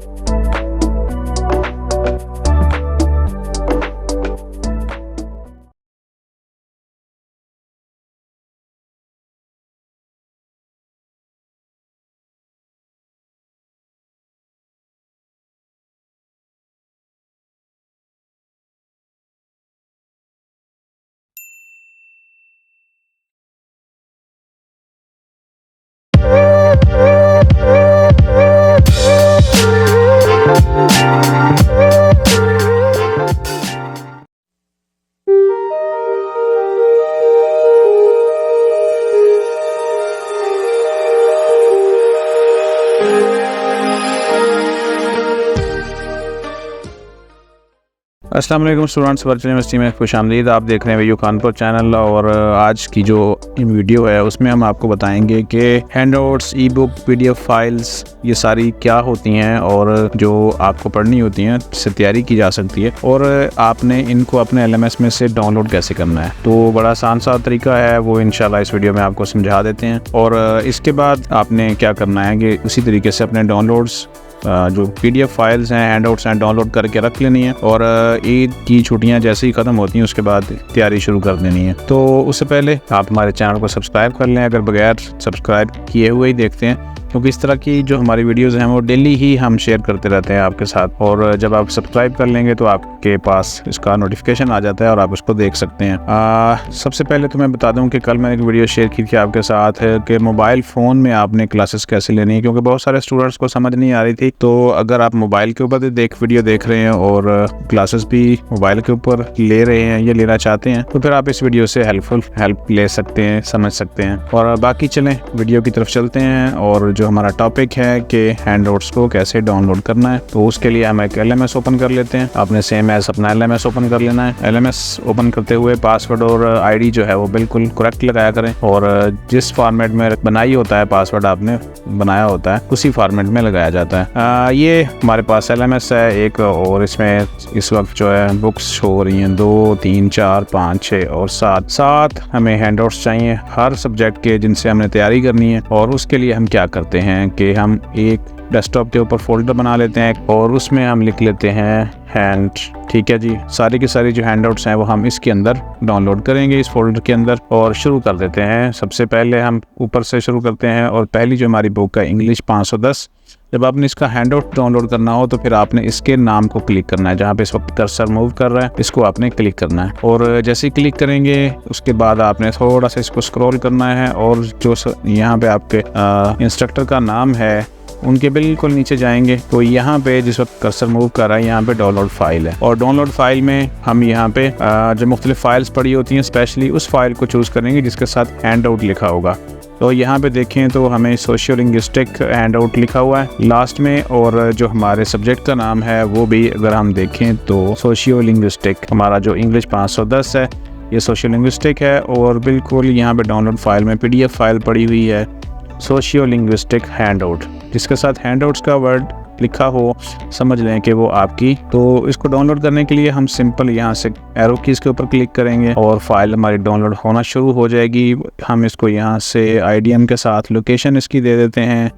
Bye. असलम students virtual university में खुश आमदीद। आप देख रहे हैं वैयू खानपुर चैनल और आज की जो वीडियो है, उसमें हम आपको बताएँगे कि handouts e book P files ये सारी क्या होती हैं और जो आपको पढ़नी होती हैं इससे तैयारी की जा सकती है और आपने इनको अपने एलएमएस में से डाउनलोड कैसे करना है। तो बड़ा आसान सा तरीका है, वो इन इस वीडियो में आपको समझा देते हैं और इसके बाद आपने क्या करना है कि उसी तरीके से अपने डाउनलोड्स जो पीडीएफ फाइल्स हैं हैंड आउट्स हैं डाउनलोड करके रख लेनी है और ईद की छुट्टियाँ जैसे ही ख़त्म होती हैं, उसके बाद तैयारी शुरू कर देनी है। तो उससे पहले आप हमारे चैनल को सब्सक्राइब कर लें। अगर बगैर सब्सक्राइब किए हुए ही देखते हैं क्योंकि इस तरह की जो हमारी वीडियोस हैं वो डेली ही हम शेयर करते रहते हैं आपके साथ। और जब आप सब्सक्राइब कर लेंगे तो आपके पास इसका नोटिफिकेशन आ जाता है और आप उसको देख सकते हैं। आ, सबसे पहले तो मैं बता दूँ कि कल मैंने एक वीडियो शेयर की थी आपके साथ कि मोबाइल फ़ोन में आपने क्लासेस कैसे लेनी है क्योंकि बहुत सारे स्टूडेंट्स को समझ नहीं आ रही थी। तो अगर आप मोबाइल के ऊपर देख वीडियो देख रहे हैं और क्लासेस भी मोबाइल के ऊपर ले रहे हैं या लेना चाहते हैं तो फिर आप इस वीडियो से हेल्पफुल हेल्प ले सकते हैं समझ सकते हैं। और बाकी चलें वीडियो की तरफ़ चलते हैं और जो हमारा टॉपिक है कि हैंड को कैसे डाउनलोड करना है तो उसके लिए हम एक एलएमएस ओपन कर लेते हैं। आपने सेम एज अपना एलएमएस ओपन कर लेना है। एलएमएस ओपन करते हुए पासवर्ड और आईडी जो है वो बिल्कुल करेक्ट लगाया करें और जिस फॉर्मेट में बनाई होता है पासवर्ड आपने बनाया होता है उसी फॉर्मेट में लगाया जाता है। आ, ये हमारे पास एलएमएस है एक और इसमें इस वक्त जो है बुक्स हो रही हैं दो तीन चार पाँच छः और सात। सात हमें हैंड चाहिए हर सब्जेक्ट के जिनसे हमने तैयारी करनी है और उसके लिए हम क्या करते हैं हैं कि हम एक डेस्कटॉप के ऊपर फोल्डर बना लेते हैं और उसमें हम लिख लेते हैं हैंड ठीक है जी? सारी की सारी जो हैंडआउट्स हैं वो हम इसके अंदर डाउनलोड करेंगे इस फोल्डर के अंदर और शुरू कर देते हैं। सबसे पहले हम ऊपर से शुरू करते हैं और पहली जो हमारी बुक है इंग्लिश 510 जब आपने इसका हैंड आउट डाउनलोड करना हो तो फिर आपने इसके नाम को क्लिक करना है, जहाँ पे इस वक्त कर्सर मूव कर रहा है, इसको आपने क्लिक करना है। और जैसे ही क्लिक करेंगे, उसके बाद आपने थोड़ा सा इसको स्क्रॉल करना है, और जो यहाँ पे आपके इंस्ट्रक्टर का नाम है, उनके बिल्कुल नीचे जाएँगे। तो यहाँ पे जिस वक्त कर्सर मूव कर रहा है, यहाँ पे डाउनलोड फ़ाइल है। और डाउनलोड फ़ाइल में हम यहाँ पे जो मुख्तलिफ़ फाइल्स पड़ी होती हैं स्पेशली उस फ़ाइल को चूज़ करेंगे, जिसके साथ हैंड आउट लिखा होगा। तो यहाँ पे देखें तो हमें सोशियो लिंग्विस्टिक एंड आउट लिखा हुआ है लास्ट में और जो हमारे सब्जेक्ट का नाम है, वो भी अगर हम देखें तो सोशियो लिंग्विस्टिक हमारा जो इंग्लिश 510 है, ये सोशियो लिंग्विस्टिक है और बिल्कुल यहाँ पे डाउनलोड फ़ाइल में पीडीएफ फ़ाइल पड़ी हुई है सोशियो लिंग्विस्टिक हैंड आउट जिसके साथ हैंड आउट्स का वर्ड लिखा हो, समझ लें कि वो आपकी। तो इसको डाउनलोड करने के लिए हम सिंपल यहाँ से एरो कीज़ के ऊपर क्लिक करेंगे और फ़ाइल हमारी डाउनलोड होना शुरू हो जाएगी। हम इसको यहाँ से आईडीएम के साथ लोकेशन इसकी दे देते हैं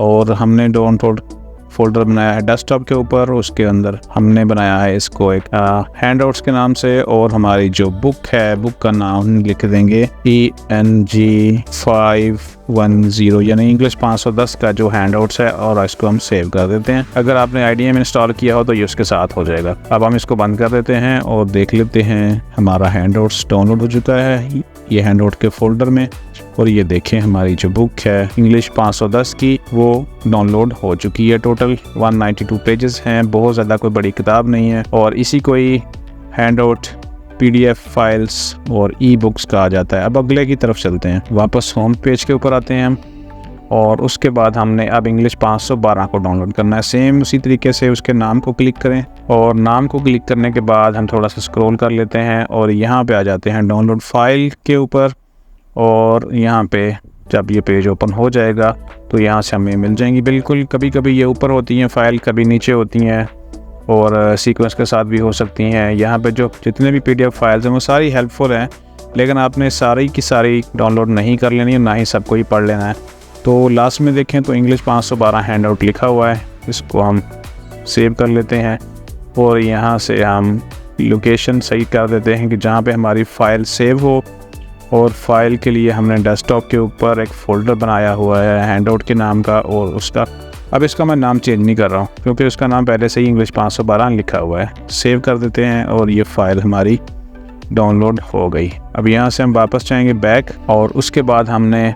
और हमने डाउनलोड फोल्डर बनाया है डेस्कटॉप के ऊपर, उसके अंदर हमने बनाया है इसको एक हैंड आउट्स के नाम से और हमारी जो बुक है बुक का नाम लिख देंगे E N G five one zero यानी इंग्लिश पाँच सौ दस का जो हैंड आउट्स है और इसको हम सेव कर देते हैं। अगर आपने आई डी एम इंस्टॉल किया हो तो ये उसके साथ हो जाएगा। अब हम इसको बंद कर देते हैं और देख लेते हैं हमारा हैंड आउट्स डाउनलोड हो चुका है, ये हैंड आउट के फोल्डर में। और ये देखें हमारी जो बुक है इंग्लिश 510 की, वो डाउनलोड हो चुकी है टोटल 192 पेजेस हैं, बहुत ज़्यादा कोई बड़ी किताब नहीं है और इसी को ही हैंड आउट पीडीएफ फाइल्स और ई बुक्स का आ जाता है। अब अगले की तरफ़ चलते हैं। वापस होम पेज के ऊपर आते हैं हम और उसके बाद हमने अब इंग्लिश 512 को डाउनलोड करना है। सेम उसी तरीके से उसके नाम को क्लिक करें और नाम को क्लिक करने के बाद हम थोड़ा सा स्क्रॉल कर लेते हैं और यहाँ पे आ जाते हैं डाउनलोड फ़ाइल के ऊपर। और यहाँ पे जब ये पेज ओपन हो जाएगा तो यहाँ से हमें मिल जाएँगी। बिल्कुल कभी कभी ये ऊपर होती हैं फ़ाइल, कभी नीचे होती हैं और सीक्वेंस के साथ भी हो सकती हैं। यहाँ पे जो जितने भी पीडीएफ फाइल्स हैं, वो सारी हेल्पफुल हैं, लेकिन आपने सारी की सारी डाउनलोड नहीं कर लेनी है, ना ही सबको ही पढ़ लेना है। तो लास्ट में देखें तो इंग्लिश 512 हैंड आउट लिखा हुआ है, इसको हम सेव कर लेते हैं और यहाँ से हम लोकेशन सही कर देते हैं कि जहाँ पे हमारी फ़ाइल सेव हो। और फ़ाइल के लिए हमने डेस्कटॉप के ऊपर एक फ़ोल्डर बनाया हुआ है हैंड आउट के नाम का और उसका। अब इसका मैं नाम चेंज नहीं कर रहा हूँ, क्योंकि उसका नाम पहले से ही इंग्लिश 512 लिखा हुआ है। सेव कर देते हैं और ये फ़ाइल हमारी डाउनलोड हो गई। अब यहाँ से हम वापस जाएँगे बैक और उसके बाद हमने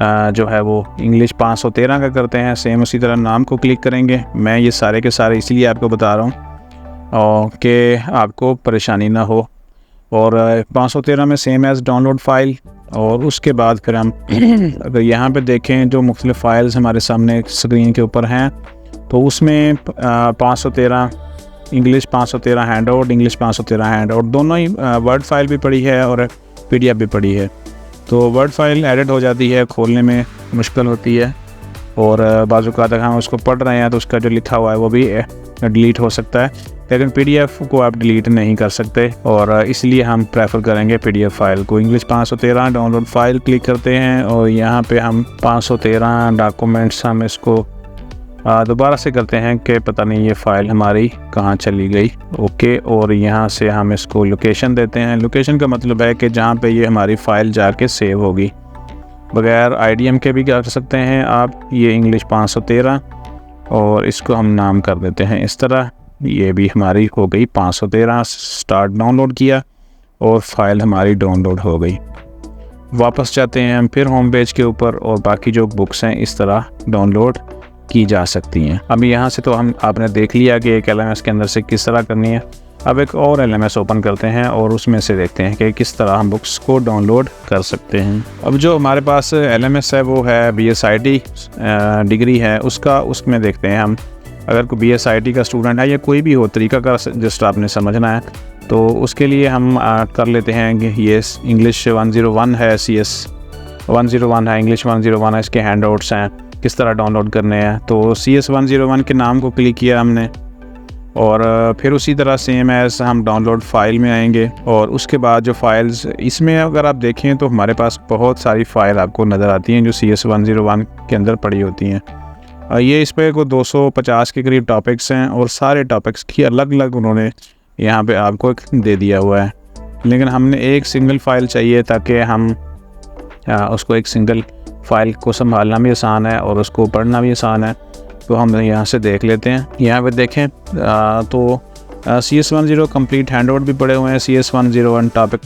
जो है वो इंग्लिश 513 का करते हैं। सेम उसी तरह नाम को क्लिक करेंगे। मैं ये सारे के सारे इसलिए आपको बता रहा हूँ कि आपको परेशानी ना हो। और 513 में सेम एज़ डाउनलोड फ़ाइल और उसके बाद फिर हम अगर यहाँ पे देखें जो मुख्तलिफ़ फ़ाइल्स हमारे सामने स्क्रीन के ऊपर हैं तो उसमें पाँच सौ तेरह इंग्लिश पाँच सौ तेरह हैंड आउट इंग्लिश पाँच सौ तेरह हैंड आउट दोनों ही वर्ड फ़ाइल भी पड़ी है और पी डी एफ़ भी पड़ी है। तो वर्ड फ़ाइल एडिट हो जाती है खोलने में मुश्किल होती है और बाज़ू का अगर हम उसको पढ़ रहे हैं तो उसका जो लिखा हुआ है वो भी डिलीट हो सकता है। लेकिन पीडीएफ को आप डिलीट नहीं कर सकते और इसलिए हम प्रेफर करेंगे पीडीएफ फ़ाइल को। इंग्लिश 513 डाउनलोड फ़ाइल क्लिक करते हैं और यहाँ पे हम 513 डॉक्यूमेंट्स हम इसको दोबारा से करते हैं कि पता नहीं ये फ़ाइल हमारी कहाँ चली गई। ओके और यहाँ से हम इसको लोकेशन देते हैं। लोकेशन का मतलब है कि जहाँ पे ये हमारी फ़ाइल जाके सेव होगी। बगैर आईडीएम के भी कर सकते हैं आप। ये इंग्लिश 513 और इसको हम नाम कर देते हैं। इस तरह ये भी हमारी हो गई पाँच सौ तेरह स्टार्ट डाउनलोड किया और फ़ाइल हमारी डाउनलोड हो गई। वापस जाते हैं हम फिर होम पेज के ऊपर और बाकी जो बुक्स हैं इस तरह डाउनलोड की जा सकती हैं। अब यहाँ से तो हम, आपने देख लिया कि एक एलएमएस के अंदर से किस तरह करनी है। अब एक और एलएमएस ओपन करते हैं और उसमें से देखते हैं कि किस तरह हम बुक्स को डाउनलोड कर सकते हैं। अब जो हमारे पास एलएमएस है, वो है बी एस डिग्री है। उसका, उसमें देखते हैं हम अगर कोई बी एस आई टी का स्टूडेंट है या कोई भी हो, तरीका का जस्ट आपने समझना है तो उसके लिए हम कर लेते हैं कि ये इंग्लिश 101 है C S one zero one है इंग्लिश 101 है, इसके हैंड आउट्स हैं, किस तरह डाउनलोड करने हैं तो C S one zero one के नाम को क्लिक किया हमने, और फिर उसी तरह सेम एज़ हम डाउनलोड फ़ाइल में आएँगे, और उसके बाद जो फाइल्स इसमें अगर आप देखें तो हमारे पास बहुत सारी फ़ाइल आपको नज़र आती हैं जो C S one zero one के अंदर पड़ी होती हैं। ये इस पर को 250 के करीब टॉपिक्स हैं और सारे टॉपिक्स की अलग अलग उन्होंने यहाँ पे आपको दे दिया हुआ है। लेकिन हमने एक सिंगल फ़ाइल चाहिए ताकि हम आ, उसको एक सिंगल फ़ाइल को संभालना भी आसान है और उसको पढ़ना भी आसान है। तो हम यहाँ से देख लेते हैं। यहाँ पे देखें आ, तो C S one zero complete handout भी पड़े हुए हैं। C S one zero one topic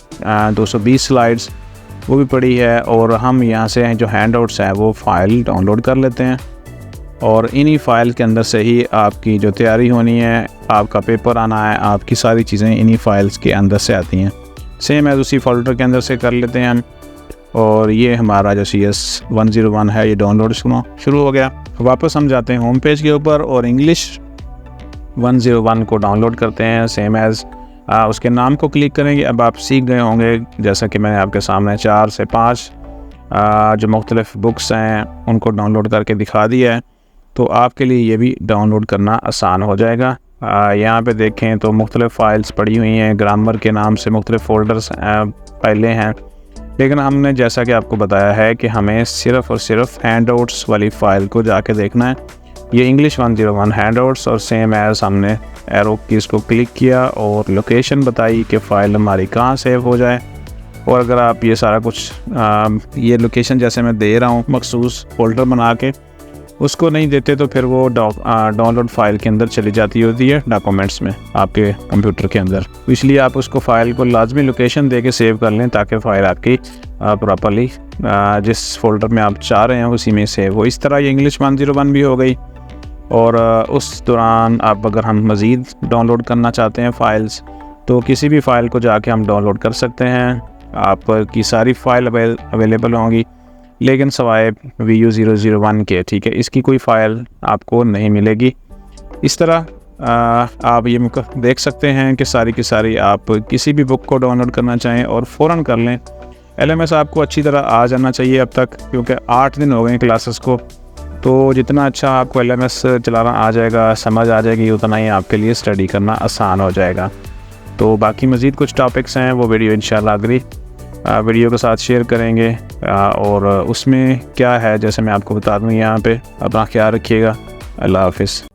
दो सौ बीस स्लाइड्स वो भी पड़ी है और हम यहाँ से जो हैंड आउट्स हैं वो फ़ाइल डाउनलोड कर लेते हैं। और इन्हीं फ़ाइल के अंदर से ही आपकी जो तैयारी होनी है, आपका पेपर आना है, आपकी सारी चीज़ें इन्हीं फाइल्स के अंदर से आती हैं। सेम एज उसी फोल्डर के अंदर से कर लेते हैं हम। और ये हमारा जो C S one zero one है, ये डाउनलोड शुरू शुरू हो गया। वापस हम जाते हैं होम पेज के ऊपर और इंग्लिश वन ज़ीरो वन को डाउनलोड करते हैं सेम एज़ उसके नाम को क्लिक करेंगे। अब आप सीख गए होंगे, जैसा कि मैंने आपके सामने चार से पाँच जो मुख्तलिफ़ बुक्स हैं, उनको डाउनलोड करके दिखा दिया है। तो आपके लिए ये भी डाउनलोड करना आसान हो जाएगा। यहाँ पे देखें तो मुख्तलिफ़ फ़ाइल्स पड़ी हुई हैं। ग्रामर के नाम से मुख्तलिफ़ फ़ोल्डर्स पहले हैं। लेकिन हमने जैसा कि आपको बताया है कि हमें सिर्फ़ और सिर्फ़ हैंड आउट्स वाली फ़ाइल को जाके देखना है। ये English one zero one handouts और सेम एज़ हमने एरो की इसको क्लिक किया और लोकेशन बताई कि फ़ाइल हमारी कहाँ सेव हो जाए। और अगर आप ये सारा कुछ आ, ये लोकेशन जैसे मैं दे रहा हूँ मखसूस फोल्डर बना के उसको नहीं देते तो फिर वो डाउनलोड फ़ाइल के अंदर चली जाती होती है डॉक्यूमेंट्स में, आपके कंप्यूटर के अंदर। इसलिए आप उसको फ़ाइल को लाजमी लोकेशन दे के सेव कर लें ताकि फ़ाइल आपकी प्रॉपरली जिस फोल्डर में आप चाह रहे हैं उसी में सेव हो। इस तरह ये इंग्लिश वन ज़ीरो वन भी हो गई। और उस दौरान आप अगर हम मज़ीद डाउनलोड करना चाहते हैं फ़ाइल्स तो किसी भी फ़ाइल को जाके हम डाउनलोड कर सकते हैं। आपकी सारी फ़ाइल अवेलेबल होंगी। लेकिन सवाए V U zero zero one के ठीक है? इसकी कोई फ़ाइल आपको नहीं मिलेगी। इस तरह आ, आप ये देख सकते हैं कि सारी की सारी आप किसी भी बुक को डाउनलोड करना चाहें और फ़ौर कर लें। एलएमएस आपको अच्छी तरह आ जाना चाहिए अब तक क्योंकि आठ दिन हो गए क्लासेस को। तो जितना अच्छा आपको एलएमएस चलाना आ जाएगा समझ आ जाएगी उतना ही आपके लिए स्टडी करना आसान हो जाएगा। तो बाकी मज़ीद कुछ टॉपिक्स हैं वो वीडियो इन अगली वीडियो के साथ शेयर करेंगे। और उसमें क्या है, जैसे मैं आपको बता दूँ यहाँ पर अपना ख्याल रखिएगा। अल्लाह हाफिज़।